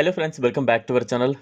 Hello friends welcome back to our channel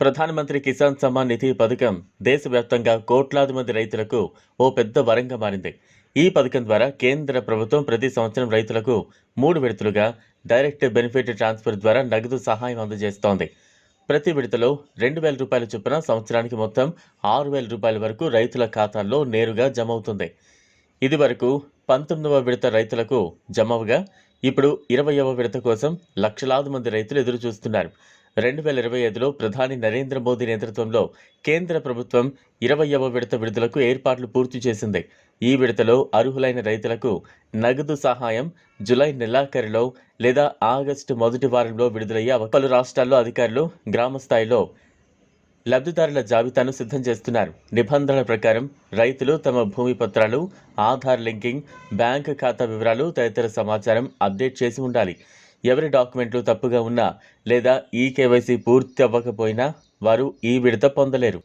Pradhan Mantri Kisan Samman నిధి పథకం దేశవ్యాప్తంగా కోట్లాది మంది రైతులకు ఓ పెద్ద వరంగా మారింది. ఈ పథకం ద్వారా కేంద్ర ప్రభుత్వం ప్రతి సంవత్సరం రైతులకు మూడు విడతలుగా డైరెక్ట్ బెనిఫిట్ ట్రాన్స్ఫర్ ద్వారా నగదు సహాయం అందజేస్తోంది. ప్రతి విడతలో రెండు వేల రూపాయల చొప్పున సంవత్సరానికి మొత్తం ఆరు వేల రూపాయల వరకు రైతుల ఖాతాల్లో నేరుగా జమ అవుతుంది. ఇదివరకు పంతొమ్మిదవ విడత రైతులకు జమవగా ఇప్పుడు ఇరవయవ విడత కోసం లక్షలాది మంది రైతులు ఎదురు చూస్తున్నారు రెండు వేల ఇరవై ఐదులో ప్రధాని నరేంద్ర మోదీ నేతృత్వంలో కేంద్ర ప్రభుత్వం ఇరవయవ విడత విడుదలకు ఏర్పాట్లు పూర్తి చేసింది. ఈ విడతలో అర్హులైన రైతులకు నగదు సహాయం జులై నెలాఖరులో లేదా ఆగస్టు మొదటి వారంలో విడుదలయ్యే పలు రాష్ట్రాల్లో అధికారులు గ్రామ స్థాయిలో లబ్ధిదారుల జాబితాను సిద్ధం చేస్తున్నారు. నిబంధనల ప్రకారం రైతులు తమ భూమి పత్రాలు ఆధార్ లింకింగ్ బ్యాంక్ ఖాతా వివరాలు తదితర సమాచారం అప్డేట్ చేసి ఉండాలి. ఎవరి డాక్యుమెంట్లు తప్పుగా ఉన్నా లేదా ఈ కేవైసీ పూర్తి అవ్వకపోయినా వారు ఈ విడత పొందలేరు.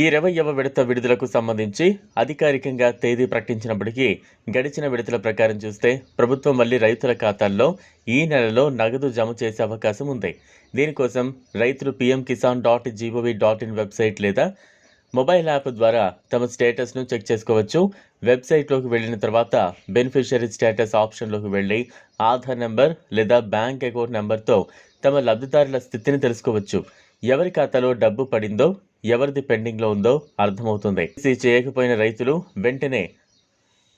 ఈ ఇరవైవ విడత విడుదలకు సంబంధించి అధికారికంగా తేదీ ప్రకటించినప్పటికీ గడిచిన విడతల ప్రకారం చూస్తే ప్రభుత్వం మళ్ళీ రైతుల ఖాతాల్లో ఈ నెలలో నగదు జమ చేసే అవకాశం ఉంది. దీనికోసం రైతులు PM Kisan dot gov dot in website లేదా మొబైల్ యాప్ ద్వారా తమ స్టేటస్ను చెక్ చేసుకోవచ్చు. వెబ్సైట్లోకి వెళ్ళిన తర్వాత బెనిఫిషియరీ స్టేటస్ ఆప్షన్లోకి వెళ్ళి ఆధార్ నెంబర్ లేదా బ్యాంక్ అకౌంట్ నెంబర్తో తమ లబ్ధిదారుల స్థితిని తెలుసుకోవచ్చు. ఎవరి ఖాతాలో డబ్బు పడిందో ఎవరిది పెండింగ్లో ఉందో అర్థమవుతుంది. ఇది చేయకపోయిన రైతులు వెంటనే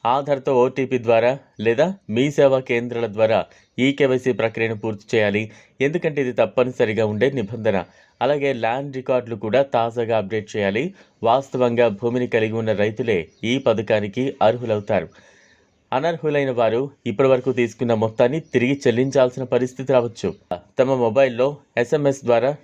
ఆధార్తో ఓటీపీ ద్వారా లేదా మీ సేవా కేంద్రాల ద్వారా ఈ కేవైసీ ప్రక్రియను పూర్తి చేయాలి. ఎందుకంటే ఇది తప్పనిసరిగా ఉండే నిబంధన. అలాగే ల్యాండ్ రికార్డులు కూడా తాజాగా అప్డేట్ చేయాలి. వాస్తవంగా భూమిని కలిగి ఉన్న రైతులే ఈ పథకానికి అర్హులవుతారు. అనర్హులైన వారు ఇప్పటివరకు తీసుకున్న మొత్తాన్ని తిరిగి చెల్లించాల్సిన పరిస్థితి రావచ్చు. తమ మొబైల్లో ఎస్ఎంఎస్ ద్వారా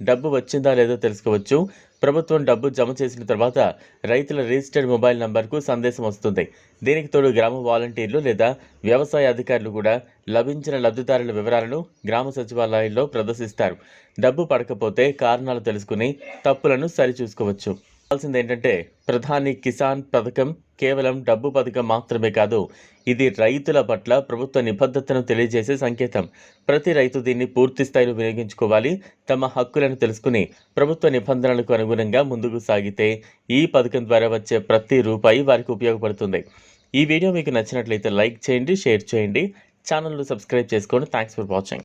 డబ్బు వచ్చిందా లేదో తెలుసుకోవచ్చు. ప్రభుత్వం డబ్బు జమ చేసిన తర్వాత రైతుల రిజిస్టర్డ్ మొబైల్ నంబర్కు సందేశం వస్తుంది. దీనికి తోడు గ్రామ వాలంటీర్లు లేదా వ్యవసాయ అధికారులు కూడా లభించిన లబ్ధిదారుల వివరాలను గ్రామ సచివాలయాల్లో ప్రదర్శిస్తారు. డబ్బు పడకపోతే కారణాలు తెలుసుకుని తప్పులను సరిచూసుకోవచ్చు. కావాల్సింది ఏంటంటే ప్రధాని కిసాన్ పథకం కేవలం డబ్బు పథకం మాత్రమే కాదు ఇది రైతుల పట్ల ప్రభుత్వ నిబద్ధతను తెలియజేసే సంకేతం. ప్రతి రైతు దీన్ని పూర్తి స్థాయిలో వినియోగించుకోవాలి తమ హక్కులను తెలుసుకుని ప్రభుత్వ నిబంధనలకు అనుగుణంగా ముందుకు సాగితే ఈ పథకం ద్వారా వచ్చే ప్రతి రూపాయి వారికి ఉపయోగపడుతుంది. ఈ వీడియో మీకు నచ్చినట్లయితే లైక్ చేయండి షేర్ చేయండి. ఛానల్ను సబ్స్క్రైబ్ చేసుకోండి. Thanks for watching